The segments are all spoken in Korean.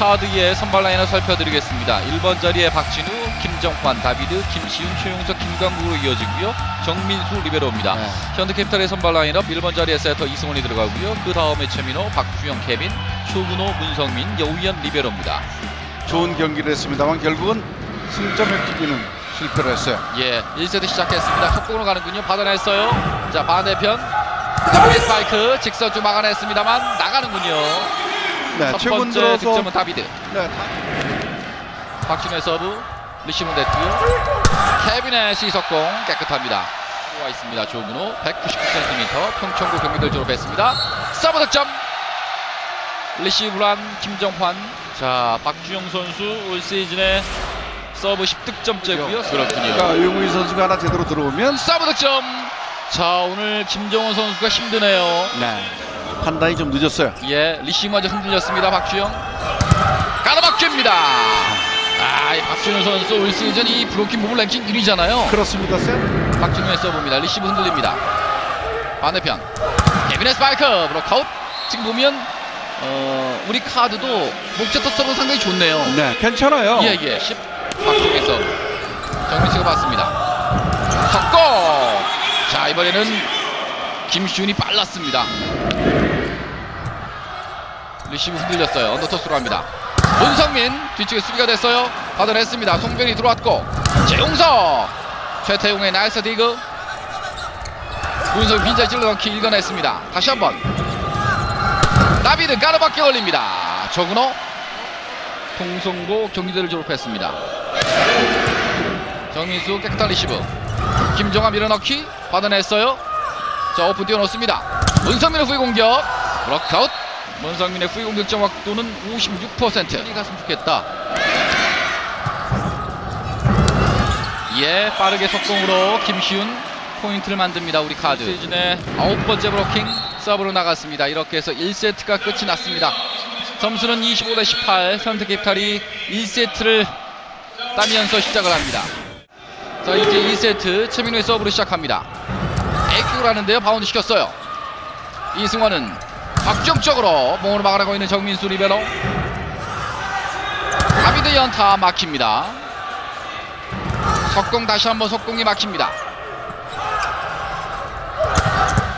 카드의 선발 라인을 살펴드리겠습니다. 1번 자리에 박진우, 김정환, 다비드, 김시윤, 최용석, 김광국으로 이어지고요. 정민수 리베로입니다. 네. 현대캐피탈의 선발 라인업 1번 자리에 세터 이승원이 들어가고요. 그 다음에 최민호, 박주영, 케빈, 초근호, 문성민, 여우현 리베로입니다. 좋은 경기를 했습니다만 결국은 승점 획득기는 실패를 했어요. 예, 1세트 시작했습니다. 속공으로 가는군요. 받아냈어요. 자, 반대편. 스파이크 직선 좀 막아냈습니다만 나가는군요. 네, 첫 번째 들어서 득점은 다비드. 네, 다- 박진우의 서브 리시브 됐고요. 케빈의 시석공 깨끗합니다. 와 있습니다. 조문호 199cm 평촌고 경기들 졸업했습니다. 서브 득점. 리시브란 김정환. 자 박주영 선수 올 시즌에 서브 10득점째고요. 그렇군요. 그러니까 유무희 선수가 하나 제대로 들어오면 서브 득점. 자 오늘 김정원 선수가 힘드네요. 네, 판단이 좀 늦었어요. 예, 리시브마저 흔들렸습니다. 박주영. 가로막힙니다. 아, 이 박준호 선수 올 시즌 이 브로킹 무브 랭킹 1위잖아요. 그렇습니다, 쌤. 박준호의 서브입니다. 리시브 흔들립니다. 반대편. 케빈의 스파이크 브로카웃. 지금 보면 어, 우리 카드도 목재터 서브 상당히 좋네요. 네, 괜찮아요. 예, 예. 10 박준호의 서브. 정민씨가 봤습니다. 석공. 자, 이번에는 김시훈이 빨랐습니다. 리시브 흔들렸어요. 언더토스로 합니다. 문성민 뒤쪽에 수비가 됐어요. 받아냈습니다. 송변이 들어왔고 재용석 최태용의 나이스 디그 문성민 빈자리 찔러넣기 읽어냈습니다. 다시 한번 다비드 까르바퀴 올립니다. 정은호 통성고 경기대를 졸업했습니다. 정민수 깨끗한 리시브 김정아 밀어넣기 받아냈어요. 자 오픈 띄워놓습니다. 문성민의 후위 공격 브로크아웃 문성민의 후위 공격점 확도는 56%이 갔으면 좋겠다. 예 빠르게 속공으로 김시훈 포인트를 만듭니다 우리 카드. 시즌의 아홉 번째 브로킹 서브로 나갔습니다. 이렇게 해서 1세트가 끝이 났습니다. 점수는 25 대 18 현대캐피탈이 1세트를 따면서 시작을 합니다. 자 이제 2세트 최민우의 서브로 시작합니다. 에이큐를 하는데요. 바운드 시켰어요. 이승원은 쪽으로 몸으로 막아나고 있는 정민수 리베로. 다비드 연타 막힙니다. 석공 다시 한번 석공이 막힙니다.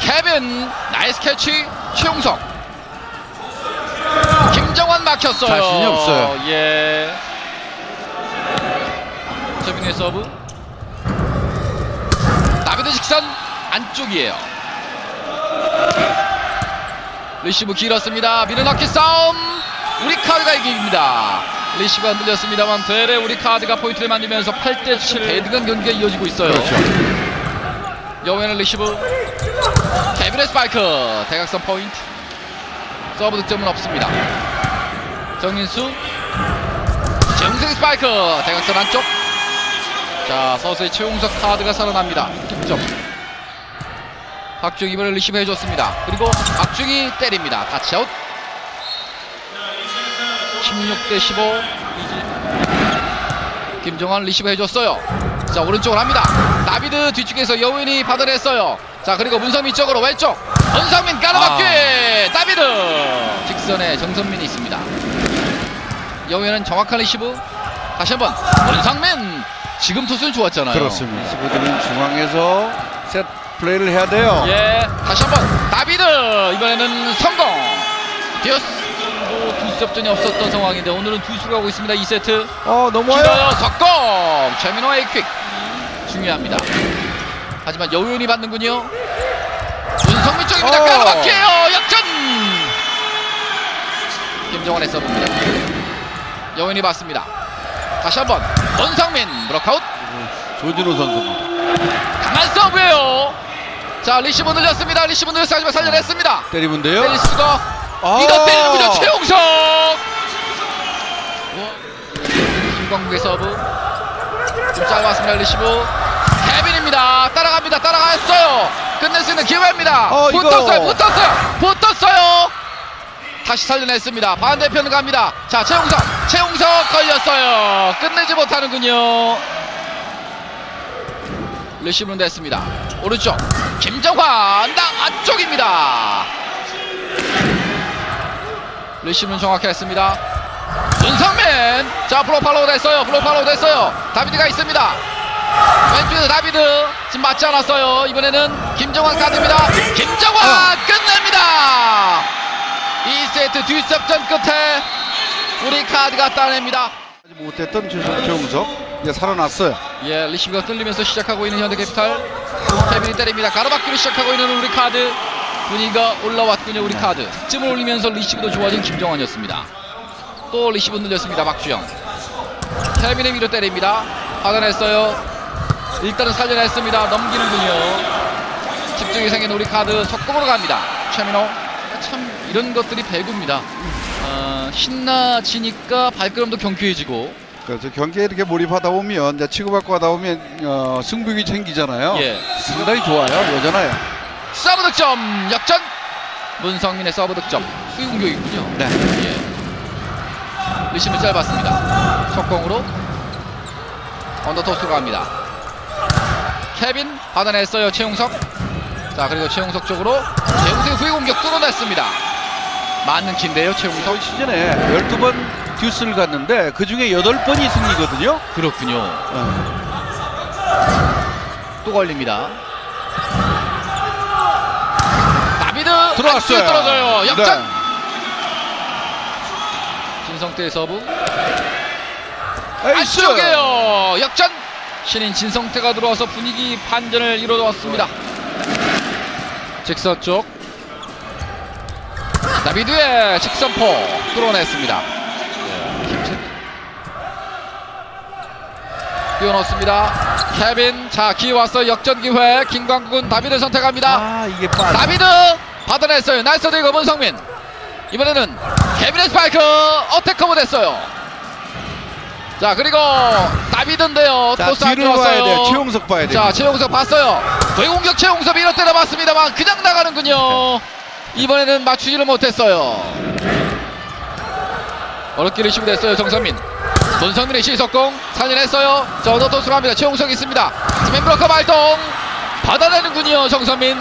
케빈 나이스 캐치 최용석. 김정환 막혔어요. 자신이 없어요. 예. 최민우의 서브. 다비드 직선 안쪽이에요 리시브 길었습니다. 밀어넣기 싸움. 우리 카드가 이깁니다. 리시브가 흔들렸습니다만 되레 우리 카드가 포인트를 만들면서 8대7 대등한 경기가 이어지고 있어요. 그렇죠. 여우에는 리시브. 케빈의 스파이크. 대각선 포인트. 서브 득점은 없습니다. 정인수. 정승 스파이크. 대각선 안쪽. 자 서서히 최용석 카드가 살아납니다. 득점 박중이 이번에 리시브 해줬습니다. 그리고 박중이 때립니다. 타치아웃. 16대 15 이지 김정환 리시브 해줬어요. 자 오른쪽으로 합니다. 다비드 뒤쪽에서 여우인이 받아냈어요. 자 그리고 문성민 쪽으로 왼쪽. 문성민 까르바퀴 다비드! 직선에 정선민이 있습니다. 여우인은 정확한 리시브. 다시 한번. 문성민! 지금 투수는 좋았잖아요. 그렇습니다. 시보드는 중앙에서 셋 플레이를 해야 돼요. 예 다시 한번 다비드! 이번에는 성공! 디어스! 뭐 두수접전이 없었던 상황인데 오늘은 두수가 하고 있습니다 2세트. 어, 넘어와요. 길어요 석공! 최민호 에이퀵! 중요합니다. 하지만 여우연이 받는군요. 윤성민 쪽입니다. 어. 까르바퀴에요 역전! 김정환의 서브입니다. 여우연이 받습니다. 다시 한번 원성민 브로카웃! 조진호 선수입니다. 강한 서브예요 자 리시브 늘렸습니다. 리시브 늘렸어 하지만 살려냈습니다. 때리면 돼요. 때릴 수가 아. 이거 때리는군요 최용석! 김광국의 서브. 좀 짧았습니다 리시브. 케빈입니다. 따라갑니다. 따라갔어요. 끝낼 수 있는 기회입니다. 어, 이거. 붙었어요 붙었어요 붙었어요. 다시 살려냈습니다. 반대편 갑니다. 자 최용석 최용석 걸렸어요. 끝내지 못하는군요. 리시브는 됐습니다. 오른쪽 김정환 나 안쪽입니다. 리시브는 정확히 했습니다. 케빈 자 블록 팔로우 됐어요. 블록 팔로우 됐어요. 다비드가 있습니다. 왼쪽에서 다비드. 지금 맞지 않았어요. 이번에는 김정환 카드입니다. 김정환 끝냅니다. 2세트 뒷접전 끝에 우리 카드가 따냅니다. 못했던 최- 최용석 이제 살아났어요. 예 리시브가 뚫리면서 시작하고 있는 현대캐피탈. 케빈이 때립니다. 가로막기로 시작하고 있는 우리 카드. 분위기가 올라왔군요 우리 카드. 득점을 올리면서 리시브도 좋아진 김정환이었습니다. 또 리시브 늘렸습니다 박주영. 케빈의 위로 때립니다. 받아냈어요. 일단은 살려냈습니다. 넘기는군요. 집중이 생긴 우리 카드 속공으로 갑니다. 최민호. 참 이런 것들이 배구입니다. 어, 신나지니까 발걸음도 경쾌해지고 그래서 경기에 이렇게 몰입하다 보면 이제 치고받고 하다 보면 어, 승부욕이 생기잖아요. 예. 상당히 좋아요. 여전해요. 서브 득점 역전 문성민의 서브 득점 수비 공격이군요 네. 예. 리시브 짧았습니다 속공으로 언더토스로 갑니다 케빈 받아냈어요 최용석 자 그리고 최용석 쪽으로 최용석의 후위 공격 뚫어냈습니다 맞는 키인데요 최용석 시즌에 12번 듀스를 갔는데 그 중에 8번이 승리거든요. 그렇군요 어. 또 걸립니다 다비드 들어왔어요. 떨어져요 역전 네. 진성태의 서브 에이스! 안쪽에요 역전 신인 진성태가 들어와서 분위기 반전을 이뤄왔습니다 직선 쪽 다비드의 직선포 뚫어냈습니다 예, 힘찬- 뛰어넣습니다. 케빈 자 기회 왔어요. 역전 기회. 김광국은 다비드 선택합니다. 아 이게 빠져. 다비드 받아냈어요. 나이스 드리고 문성민. 이번에는 케빈의 스파이크 어택 커버 됐어요. 자 그리고 다비드인데요. 자 토스 안 뒤를 봐야 들어왔어요. 돼요. 최용석 봐야 돼요. 자 최용석 봤어요. 외공격 최용석 밀어 때려봤습니다만 그냥 나가는군요. 이번에는 맞추지를 못했어요. 어렵게 리시브 됐어요 정선민 문성민의 시석공 살려냈어요. 자 어더토스 갑니다. 최용석 있습니다. 스맨브로커 발동. 받아내는군요 정선민.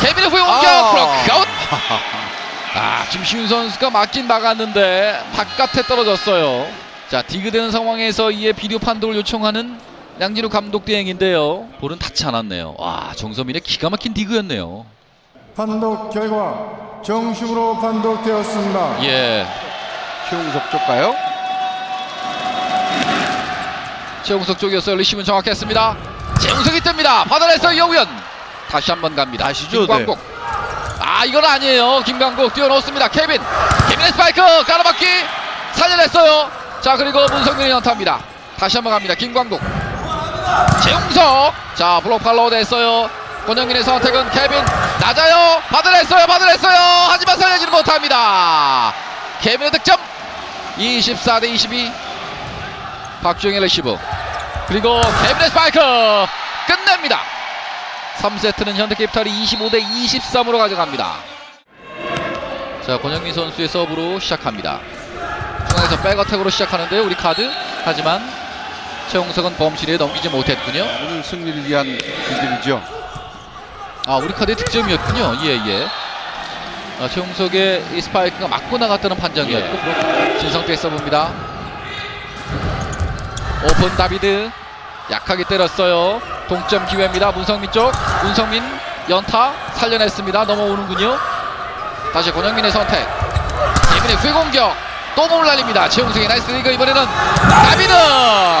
케빈의 후위 공격. 아. 블록아웃. 아 김시훈 선수가 맞긴 막았는데 바깥에 떨어졌어요. 자 디그되는 상황에서 이에 비디오 판독을 요청하는 양진우 감독 대행인데요. 볼은 닿지 않았네요. 와 정선민의 기가 막힌 디그였네요. 판독 결과 정식으로 판독되었습니다. 예. 최용석 쪽 가요. 최용석 쪽이었어요. 리시브는 정확했습니다. 최용석이 뜹니다. 받아냈어요 이영우현 다시 한번 갑니다. 다시죠, 김광국. 아 이건 아니에요. 김광국 뛰어넣습니다. 케빈. 케빈의 스파이크! 깔아박기! 살려냈어요. 자 그리고 문성민이 연타입니다. 다시 한번 갑니다. 김광국. 최용석. 자 블록 팔로우 됐어요. 권영민의 선택은 케빈. 낮아요. 받아냈어요. 받아냈어요. 하지만 살려지는 못합니다. 케빈의 득점. 24 대 22 박주영의 레시브. 그리고 케빈의 스파이크! 끝냅니다. 3세트는 현대캐피탈이 25대 23으로 가져갑니다. 자 권영민 선수의 서브로 시작합니다. 중앙에서 백어택으로 시작하는데요 우리 카드. 하지만 최홍석은 범실에 넘기지 못했군요. 오늘 승리를 위한 일들이죠. 아 우리 카드의 득점이었군요. 예예. 아, 최홍석의 이 스파이크가 맞고 나갔다는 판정이었고 진성태의 서브입니다 오픈 다비드. 약하게 때렸어요. 동점 기회입니다. 문성민 쪽. 문성민 연타 살려냈습니다. 넘어오는군요. 다시 권영민의 선택. 예민의 후위 공격 또 몸을 날립니다. 최홍석의 나이스 리그 이번에는 다비드!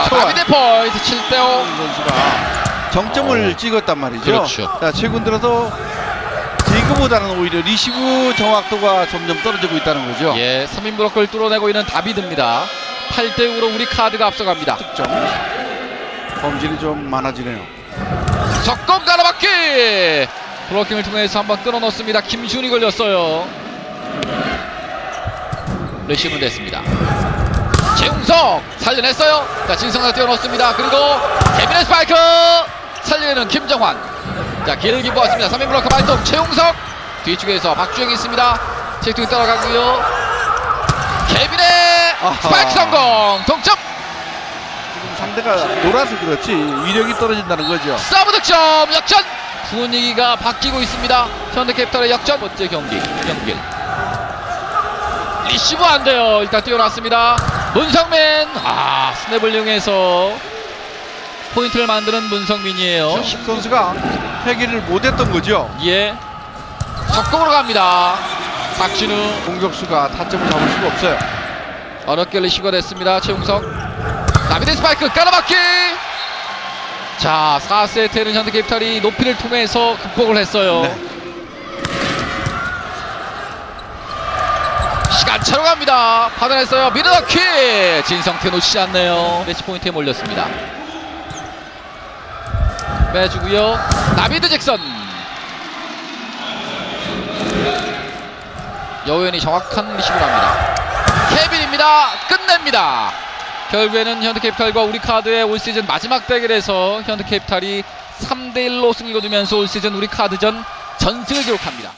다비드 포인트 7대5 최용 선수가 정점을 찍었단 말이죠. 그렇죠. 자, 최근 들어서 디그보다는 오히려 리시브 정확도가 점점 떨어지고 있다는 거죠. 예, 3인 브로커를 뚫어내고 있는 다비드입니다. 8대 5로 우리 카드가 앞서갑니다. 득점. 범실이 좀 많아지네요. 석공 가로막기! 블로킹을 통해서 한번 끊어놓습니다. 김준이 걸렸어요. 레시브는 됐습니다. 최웅석 살려냈어요. 자, 진성가 뛰어넣습니다. 그리고 케빈의 스파이크! 살리는 김정환. 자, 길게 보았습니다. 3인 브로커 발동 최웅석! 뒤쪽에서 박주영이 있습니다. 체크통이 따라가고요. 스파이크 성공! 동점! 지금 상대가 놀아서 그렇지 위력이 떨어진다는 거죠. 서브 득점 역전 분위기가 바뀌고 있습니다 현대캐피탈의 역전 번째 경기 경길 리시브 안 돼요 일단 뛰어났습니다 문성민 아 스냅을 이용해서 포인트를 만드는 문성민이에요. 십 선수가 회기를 못했던 거죠. 예. 속공으로 갑니다. 박진우 공격수가 타점을 잡을 수가 없어요. 어렵게 리시가 됐습니다. 최용석 나비드 스파이크 깔아맞기 자 4세트에는 현대캐피탈이 높이를 통해서 극복을 했어요. 네. 시간 차로 갑니다. 받아냈어요. 미드너키 진성태 놓치지 않네요. 매치 포인트에 몰렸습니다. 빼주고요. 나비드 잭슨 여우현이 정확한 리시브를 합니다. 케빈입니다. 끝냅니다. 결국에는 현대캐피탈과 우리카드의 올 시즌 마지막 대결에서 현대캐피탈이 3대1로 승리 거두면서 올 시즌 우리카드전 전승을 기록합니다.